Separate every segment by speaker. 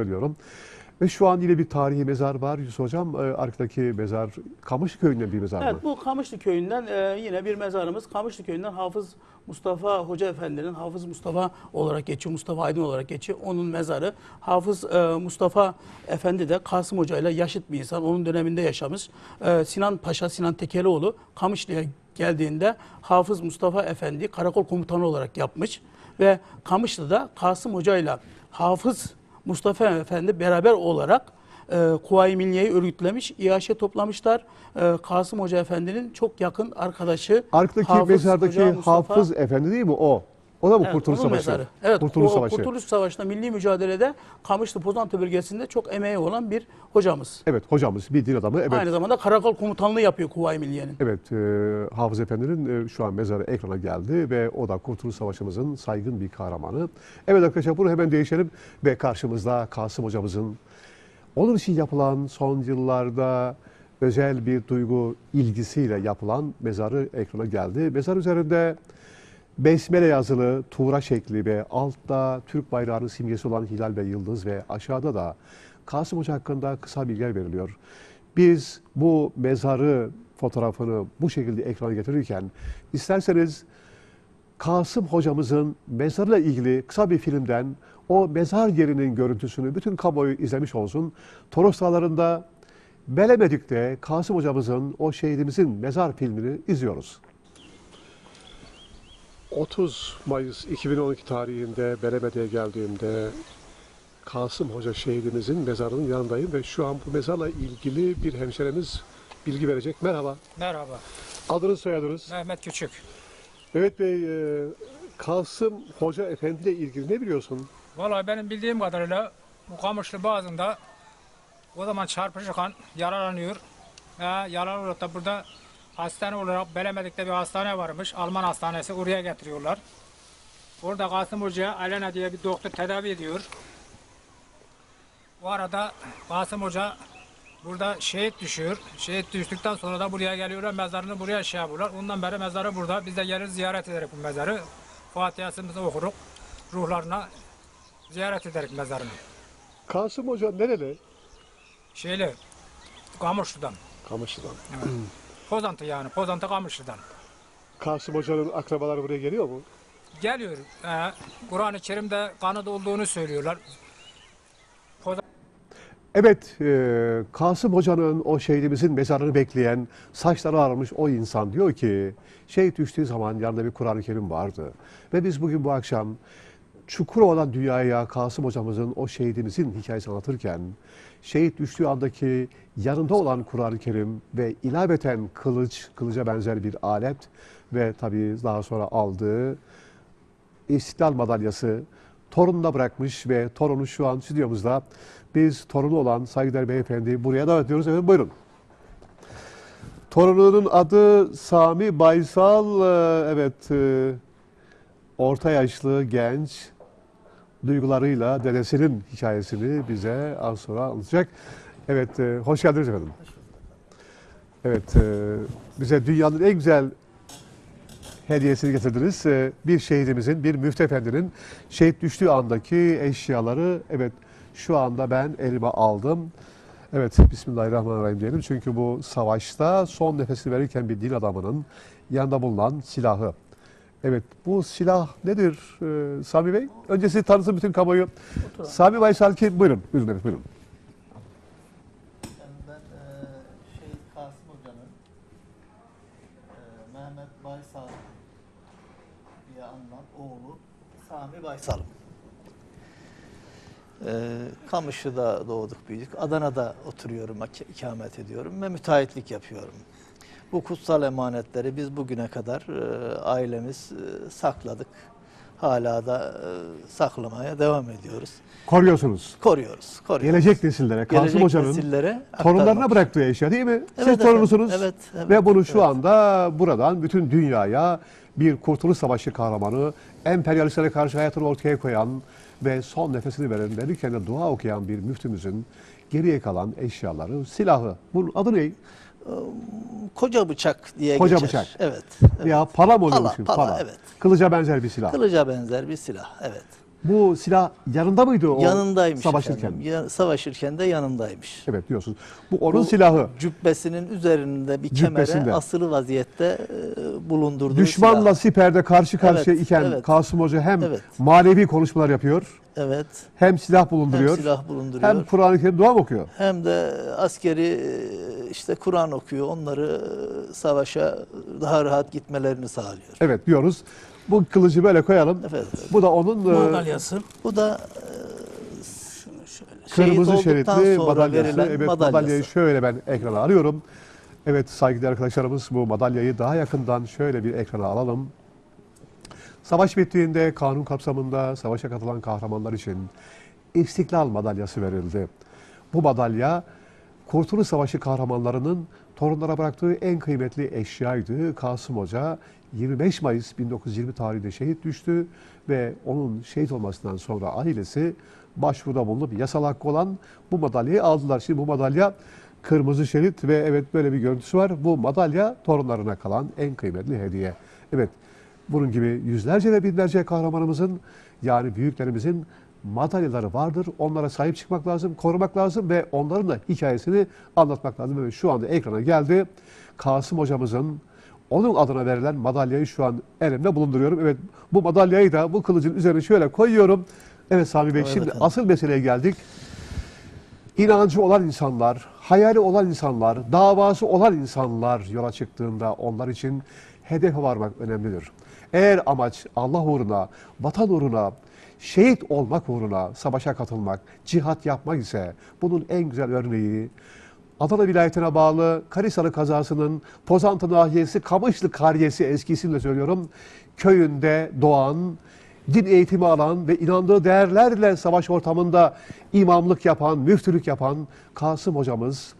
Speaker 1: söylüyorum. Ve şu an yine bir tarihi mezar var Yusuf Hocam. Ee, Arkadaki mezar Kamış köyünden bir mezar mı?
Speaker 2: Evet bu Kamışlı Köyü'nden e, yine bir mezarımız. Kamışlı Köyü'nden Hafız Mustafa Hoca Efendi'nin Hafız Mustafa olarak geçiyor. Mustafa Aydın olarak geçiyor. Onun mezarı. Hafız e, Mustafa Efendi de Kasım Hoca ile yaşıt bir insan. Onun döneminde yaşamış. E, Sinan Paşa, Sinan Tekelioğlu Kamışlı'ya geldiğinde Hafız Mustafa Efendi karakol komutanı olarak yapmış. Ve Kamışlı'da Kasım Hoca ile Hafız Mustafa Efendi beraber olarak e, Kuvayi Milliye'yi örgütlemiş, İHŞ toplamışlar. E, Kasım Hoca Efendi'nin çok yakın arkadaşı
Speaker 1: Arkadaki
Speaker 2: Hafız
Speaker 1: mezardaki
Speaker 2: Hoca Mustafa-
Speaker 1: Hafız Efendi değil mi o? O da mı
Speaker 2: Evet,
Speaker 1: Kurtuluş Savaşı?
Speaker 2: mezarı. Evet,
Speaker 1: Kurtuluş
Speaker 2: o
Speaker 1: Savaşı.
Speaker 2: Kurtuluş Savaşı'nda milli mücadelede Kamışlı Pozantı bölgesinde çok emeği olan bir hocamız.
Speaker 1: Evet hocamız bir din adamı. Evet.
Speaker 2: Aynı zamanda karakol komutanlığı yapıyor Kuvayi Milliye'nin.
Speaker 1: Evet, e, Hafız Efendi'nin e, şu an mezarı ekrana geldi ve o da Kurtuluş Savaşı'mızın saygın bir kahramanı. Evet arkadaşlar bunu hemen değişelim ve karşımızda Kasım hocamızın onun için yapılan son yıllarda özel bir duygu ilgisiyle yapılan mezarı ekrana geldi. Mezar üzerinde Besmele yazılı tuğra şekli ve altta Türk bayrağının simgesi olan hilal ve yıldız ve aşağıda da Kasım Hoca hakkında kısa bilgiler veriliyor. Biz bu mezarı fotoğrafını bu şekilde ekrana getirirken isterseniz Kasım hocamızın mezarıyla ilgili kısa bir filmden o mezar yerinin görüntüsünü bütün kamuoyu izlemiş olsun. Toros Dağları'nda Belemedik'te Kasım hocamızın o şehidimizin mezar filmini izliyoruz. 30 Mayıs 2012 tarihinde Belemedik'e geldiğimde Kasım Hoca şehidimizin mezarının yanındayım ve şu an bu mezarla ilgili bir hemşerimiz bilgi verecek. Merhaba.
Speaker 3: Merhaba,
Speaker 1: Adınız soyadınız?
Speaker 3: Mehmet Küçük.
Speaker 1: Evet Bey, e, Kasım Hoca Efendi ile ilgili ne biliyorsun?
Speaker 3: Vallahi benim bildiğim kadarıyla bu Kamışlı Boğazı'nda o zaman çarpışırken yaralanıyor. Yaralı olarak da burada hastane olarak Belemedik'te bir hastane varmış. Alman hastanesi oraya getiriyorlar. Orada Kasım Hoca Alena diye bir doktor tedavi ediyor. O arada Kasım Hoca burada şehit düşüyor. Şehit düştükten sonra da buraya geliyorlar. Mezarını buraya şey yapıyorlar. Ondan beri mezarı burada. Biz de gelir ziyaret ederek bu mezarı. Fatiha'sımızı okuruk. Ruhlarına ziyaret ederek mezarını.
Speaker 1: Kasım Hoca nereli?
Speaker 3: Şeyli, Kamışlı'dan.
Speaker 1: Kamışlı'dan.
Speaker 3: Pozantı yani, Pozantı Kamışlı'dan.
Speaker 1: Kasım Hoca'nın akrabaları buraya geliyor mu?
Speaker 3: Geliyor, e, Kur'an-ı Kerim'de kanıt olduğunu söylüyorlar.
Speaker 1: Evet, e, Kasım Hoca'nın o şehidimizin mezarını bekleyen, saçları ağarmış o insan diyor ki, şehit düştüğü zaman yanında bir Kur'an-ı Kerim vardı. Ve biz bugün bu akşam Çukurova'dan dünyaya Kasım Hocamızın o şehidimizin hikayesini anlatırken, şehit düştüğü andaki yanında olan Kur'an-ı Kerim ve ilaveten kılıç, kılıca benzer bir alet ve tabii daha sonra aldığı İstiklal madalyası torununa bırakmış ve torunu şu an stüdyomuzda. Biz torunu olan saygıdeğer beyefendi buraya davet ediyoruz. Evet buyurun. Torununun adı Sami Baysal. Ee, Evet, e, orta yaşlı, genç duygularıyla dedesinin hikayesini bize az sonra anlatacak. Evet, e, hoş geldiniz efendim. Evet, e, bize dünyanın en güzel hediyesini getirdiniz. Ee, Bir şehidimizin, bir müftefendinin şehit düştüğü andaki eşyaları evet şu anda ben elime aldım. Evet Bismillahirrahmanirrahim diyelim. Çünkü bu savaşta son nefesini verirken bir din adamının yanında bulunan silahı. Evet bu silah nedir ee, Sami Bey? Önce sizi tanısın bütün kamuoyu. Sami Baysal kim? Buyurun. Buyurun evet buyurun.
Speaker 4: Yani ben eee Kasım Hoca'nın eee, Mehmet Baysal diye anılan oğlu Sami Baysal'ım. Eee Kamışlı'da doğduk büyüdük. Adana'da oturuyorum, ik- ikamet ediyorum ve müteahhitlik yapıyorum. Bu kutsal emanetleri biz bugüne kadar eee, ailemiz eee, sakladık. Hala da eee, saklamaya devam ediyoruz.
Speaker 1: Koruyorsunuz.
Speaker 4: Koruyoruz. koruyoruz.
Speaker 1: Gelecek nesillere, Kasım
Speaker 4: Gelecek
Speaker 1: Hoca'nın
Speaker 4: nesillere
Speaker 1: torunlarına
Speaker 4: aktarmak.
Speaker 1: bıraktığı eşya değil mi? Siz
Speaker 4: Evet
Speaker 1: torunusunuz.
Speaker 4: efendim, evet, evet,
Speaker 1: Ve bunu şu
Speaker 4: evet.
Speaker 1: anda buradan bütün dünyaya bir Kurtuluş Savaşı kahramanı, emperyalistlere karşı hayatını ortaya koyan ve son nefesini veren, verirken de dua okuyan bir müftümüzün geriye kalan eşyaları, silahı. Bunun adı ne?
Speaker 4: Koca bıçak diye
Speaker 1: Koca
Speaker 4: geçer.
Speaker 1: bıçak.
Speaker 4: Evet. evet.
Speaker 1: Ya pala mı oluyor
Speaker 4: Pala,
Speaker 1: şimdi?
Speaker 4: pala, evet.
Speaker 1: Kılıca benzer bir silah.
Speaker 4: Kılıca benzer bir silah. Evet.
Speaker 1: Bu silah yanında mıydı o
Speaker 4: yanındaymış
Speaker 1: savaşırken?
Speaker 4: efendim. Ya- savaşırken de yanındaymış.
Speaker 1: Evet diyorsunuz. Bu onun
Speaker 4: Bu
Speaker 1: silahı.
Speaker 4: Cübbesinin üzerinde bir
Speaker 1: Cübbesinde.
Speaker 4: kemere asılı vaziyette e, bulundurduğu
Speaker 1: Düşmanla
Speaker 4: silah.
Speaker 1: siperde karşı karşıya
Speaker 4: Evet,
Speaker 1: iken
Speaker 4: evet.
Speaker 1: Kasım Hoca hem
Speaker 4: Evet.
Speaker 1: manevi konuşmalar yapıyor,
Speaker 4: Evet.
Speaker 1: hem silah
Speaker 4: Hem
Speaker 1: bulunduruyor,
Speaker 4: silah bulunduruyor.
Speaker 1: hem Kur'an-ı Kerim dua mı okuyor?
Speaker 4: hem de askeri e, işte Kur'an okuyor. Onları e, savaşa daha rahat gitmelerini sağlıyor.
Speaker 1: Evet diyoruz. Bu kılıcı böyle koyalım.
Speaker 4: Evet.
Speaker 1: Bu da onun e,
Speaker 2: Madalyası.
Speaker 4: Bu da
Speaker 2: Şunu şöyle.
Speaker 1: kırmızı şeritli madalyası. Evet
Speaker 4: madalyası.
Speaker 1: madalyayı şöyle ben ekrana alıyorum. Evet saygıdeğer arkadaşlarımız bu madalyayı daha yakından şöyle bir ekrana alalım. Savaş bittiğinde kanun kapsamında savaşa katılan kahramanlar için İstiklal Madalyası verildi. Bu madalya Kurtuluş Savaşı kahramanlarının torunlara bıraktığı en kıymetli eşyaydı. Kasım Hoca 25 Mayıs 1920 tarihinde şehit düştü ve onun şehit olmasından sonra ailesi başvuruda bulunup yasal hakkı olan bu madalyayı aldılar. Şimdi bu madalya kırmızı şerit ve evet böyle bir görüntüsü var. Bu madalya torunlarına kalan en kıymetli hediye. Evet bunun gibi yüzlerce ve binlerce kahramanımızın yani büyüklerimizin madalyaları vardır. Onlara sahip çıkmak lazım, korumak lazım ve onların da hikayesini anlatmak lazım. Ve şu anda ekrana geldi. Kasım hocamızın onun adına verilen madalyayı şu an elimde bulunduruyorum. Evet bu madalyayı da bu kılıcın üzerine şöyle koyuyorum. Evet Sami Bey
Speaker 4: Evet
Speaker 1: şimdi
Speaker 4: efendim.
Speaker 1: asıl meseleye geldik. İnancı olan insanlar, hayali olan insanlar, davası olan insanlar yola çıktığında onlar için hedefe varmak önemlidir. Eğer amaç Allah uğruna, vatan uğruna, şehit olmak uğruna savaşa katılmak, cihat yapmak ise bunun en güzel örneği Adana vilayetine bağlı Karisalı kazasının Pozantı nahiyesi Kamışlı Kariyesi eskisiyle söylüyorum. Köyünde doğan, din eğitimi alan ve inandığı değerlerle savaş ortamında imamlık yapan, müftülük yapan Kasım hocamız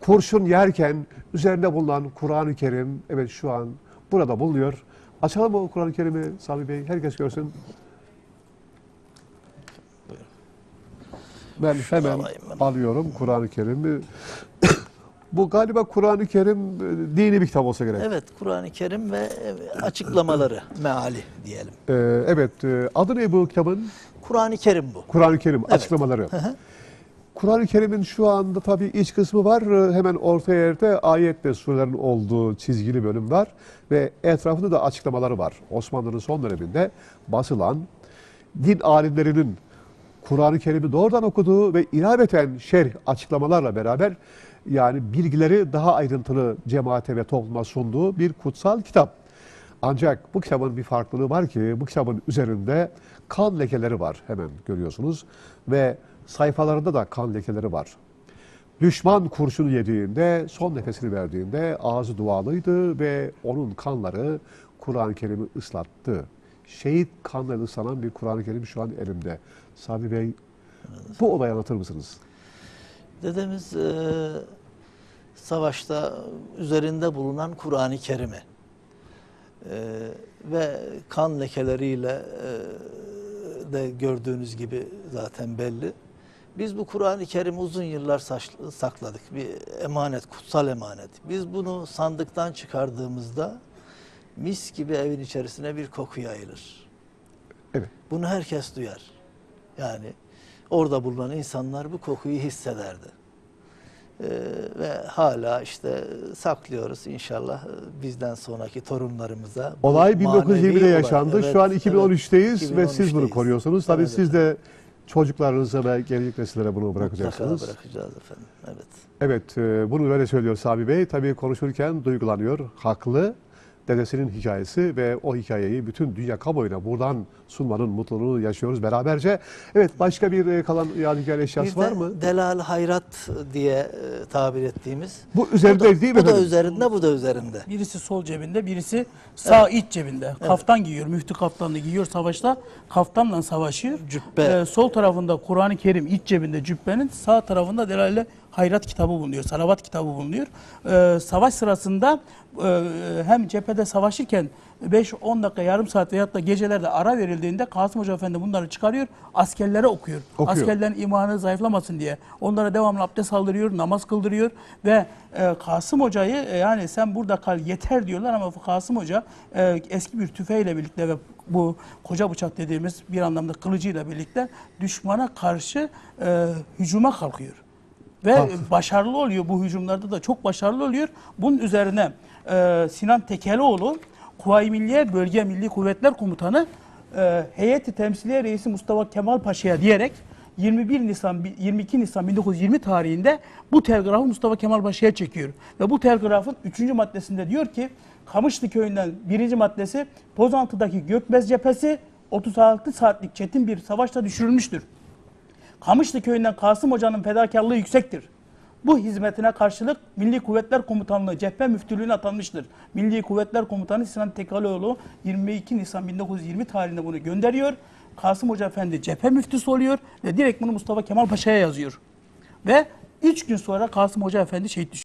Speaker 1: kurşun yerken üzerinde bulunan Kur'an-ı Kerim evet şu an burada bulunuyor. Açalım o Kur'an-ı Kerim'i Sami Bey herkes görsün. Ben hemen alıyorum Kur'an-ı Kerim'i. Bu galiba Kur'an-ı Kerim e, dini bir kitap olsa gerek.
Speaker 4: evet Kur'an-ı Kerim ve e, açıklamaları, meali diyelim.
Speaker 1: Ee, evet, e, adı ne bu kitabın?
Speaker 4: Kur'an-ı Kerim bu.
Speaker 1: Kur'an-ı Kerim
Speaker 4: Evet.
Speaker 1: açıklamaları. Kur'an-ı Kerim'in şu anda tabii iç kısmı var. Ee, Hemen orta yerde ayet ve surelerin olduğu çizgili bölüm var. Ve etrafında da açıklamaları var. Osmanlı'nın son döneminde basılan din alimlerinin Kur'an-ı Kerim'i doğrudan okuduğu ve ilaveten şerh açıklamalarla beraber yani bilgileri daha ayrıntılı cemaate ve topluma sunduğu bir kutsal kitap. Ancak bu kitabın bir farklılığı var ki bu kitabın üzerinde kan lekeleri var hemen görüyorsunuz ve sayfalarında da kan lekeleri var. Düşman kurşunu yediğinde, son nefesini verdiğinde ağzı dualıydı ve onun kanları Kur'an-ı Kerim'i ıslattı. Şehit kanları ıslanan bir Kur'an-ı Kerim şu an elimde. Sami Bey, bu olayı anlatır mısınız?
Speaker 4: Dedemiz e, savaşta üzerinde bulunan Kur'an-ı Kerim'i e, ve kan lekeleriyle e, de gördüğünüz gibi zaten belli. Biz bu Kur'an-ı Kerim'i uzun yıllar sakladık. Bir emanet, kutsal emanet. Biz bunu sandıktan çıkardığımızda mis gibi evin içerisine bir koku yayılır.
Speaker 1: Evet.
Speaker 4: Bunu herkes duyar. Yani orada bulunan insanlar bu kokuyu hissederdi. Ee, ve hala işte saklıyoruz inşallah e, bizden sonraki torunlarımıza.
Speaker 1: Olay
Speaker 4: manevi
Speaker 1: 1920'de
Speaker 4: olay.
Speaker 1: yaşandı.
Speaker 4: Evet,
Speaker 1: Şu an
Speaker 4: evet.
Speaker 1: 2013'teyiz ve siz bunu
Speaker 4: 2013'teyiz.
Speaker 1: koruyorsunuz. Tabii
Speaker 4: Evet
Speaker 1: siz de çocuklarınıza ve gelecek nesillere bunu
Speaker 4: Mutlaka
Speaker 1: bırakacaksınız.
Speaker 4: bırakacağız efendim. Evet.
Speaker 1: Evet, e, bunu böyle söylüyor Sami Bey. Tabii konuşurken duygulanıyor, haklı. Dedesinin hikayesi ve o hikayeyi bütün dünya kamuoyuna buradan sunmanın mutluluğunu yaşıyoruz beraberce. Evet, başka bir e, kalan yadigar eşyası
Speaker 4: Bir
Speaker 1: var mı?
Speaker 4: Delal Hayrat diye e, tabir ettiğimiz.
Speaker 1: Bu üzerinde
Speaker 4: bu da,
Speaker 1: değil mi
Speaker 4: Bu da
Speaker 1: efendim?
Speaker 4: üzerinde, bu da üzerinde.
Speaker 2: Birisi sol cebinde, birisi sağ iç cebinde. Kaftan giyiyor, müftü kaftanını giyiyor savaşta. Kaftanla savaşıyor.
Speaker 4: Cübbe.
Speaker 2: Ee, sol tarafında Kur'an-ı Kerim iç cebinde cübbenin, sağ tarafında Delale Hayrat kitabı bulunuyor, Salavat kitabı bulunuyor. Ee, savaş sırasında e, hem cephede savaşırken 5-10 dakika, yarım saat veyahut da gecelerde ara verildiğinde Kasım Hoca Efendi bunları çıkarıyor, askerlere okuyor.
Speaker 1: Okuyor.
Speaker 2: Askerlerin imanı zayıflamasın diye. Onlara devamlı abdest aldırıyor, namaz kıldırıyor ve e, Kasım Hoca'yı e, yani sen burada kal yeter diyorlar ama Kasım Hoca e, eski bir tüfeğiyle birlikte ve bu koca bıçak dediğimiz bir anlamda kılıcıyla birlikte düşmana karşı e, hücuma kalkıyor. Ve
Speaker 1: Kalk.
Speaker 2: başarılı oluyor bu hücumlarda da çok başarılı oluyor. Bunun üzerine e, Sinan Tekelioğlu Kuvayi Milliye Bölge Milli Kuvvetler Komutanı e, Heyeti Temsiliye Reisi Mustafa Kemal Paşa'ya diyerek 21 Nisan 22 Nisan 1920 tarihinde bu telgrafı Mustafa Kemal Paşa'ya çekiyor. Ve bu telgrafın 3. maddesinde diyor ki Kamışlı köyünden birinci maddesi Pozantı'daki Gökbez cephesi 36 saatlik çetin bir savaşta düşürülmüştür. Kamışlı köyünden Kasım Hoca'nın fedakarlığı yüksektir. Bu hizmetine karşılık Milli Kuvvetler Komutanlığı cephe müftülüğüne atanmıştır. Milli Kuvvetler Komutanı Sinan Tekalioğlu 22 Nisan 1920 tarihinde bunu gönderiyor. Kasım Hoca Efendi cephe müftüsü oluyor ve direkt bunu Mustafa Kemal Paşa'ya yazıyor. Ve 3 gün sonra Kasım Hoca Efendi şehit düşüyor.